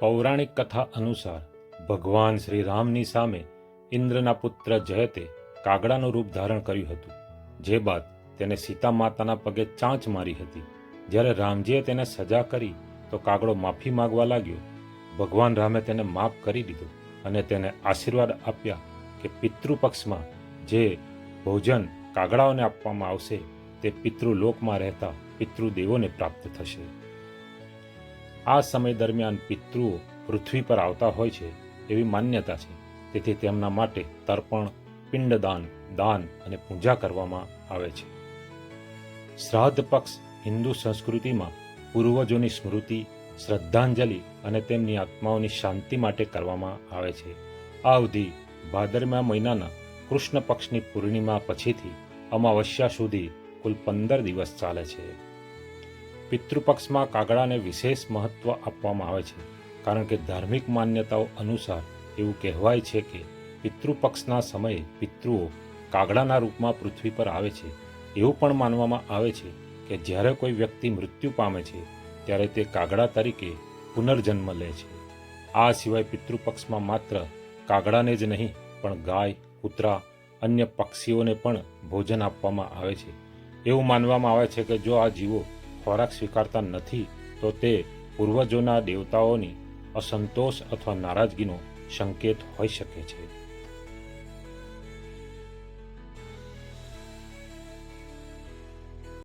પૌરાણિક કથા અનુસાર ભગવાન શ્રી રામની સામે ઇન્દ્રના પુત્ર જયતે કાગડાનું રૂપ ધારણ કર્યું હતું, જે બાદ તેને સીતા માતાના પગે ચાંચ મારી હતી. જ્યારે રામજીએ તેને સજા કરી, તો કાગડો માફી માંગવા લાગ્યો. ભગવાન રામે તેને માફ કરી દીધો અને તેને આશીર્વાદ આપ્યા કે પિતૃપક્ષમાં જે ભોજન કાગડાઓને આપવામાં આવશે, તે પિતૃલોકમાં રહેતા પિતૃદેવોને પ્રાપ્ત થશે. આ સમય દરમિયાન પિતૃઓ પૃથ્વી પર આવતા હોય છે એવી માન્યતા છે. તેથી તેમના માટે તર્પણ, પિંડદાન, દાન અને પૂજા કરવામાં આવે છે. શ્રાદ્ધ પક્ષ હિન્દુ સંસ્કૃતિમાં પૂર્વજોની સ્મૃતિ, શ્રદ્ધાંજલિ અને તેમની આત્માઓની શાંતિ માટે કરવામાં આવે છે. આ અવધિ ભાદરમા મહિનાના કૃષ્ણ પક્ષની પૂર્ણિમા પછીથી અમાવસ્યા સુધી કુલ પંદર દિવસ ચાલે છે. પિતૃપક્ષમાં કાગડાને વિશેષ મહત્વ આપવામાં આવે છે. કારણ કે ધાર્મિક માન્યતાઓ અનુસાર એવું કહેવાય છે કે પિતૃપક્ષના સમયે પિતૃઓ કાગડાના રૂપમાં પૃથ્વી પર આવે છે. એવું પણ માનવામાં આવે છે કે જ્યારે કોઈ વ્યક્તિ મૃત્યુ પામે છે, ત્યારે તે કાગડા તરીકે પુનર્જન્મ લે છે. આ સિવાય પિતૃપક્ષમાં માત્ર કાગડાને જ નહીં, પણ ગાય, કૂતરા, અન્ય પક્ષીઓને પણ ભોજન આપવામાં આવે છે. એવું માનવામાં આવે છે કે જો આ જીવો ખોરાક સ્વીકારતા નથી તો તે પૂર્વજોના દેવતાઓની અસંતોષ અથવા નારાજગીનો સંકેત હોઈ શકે છે.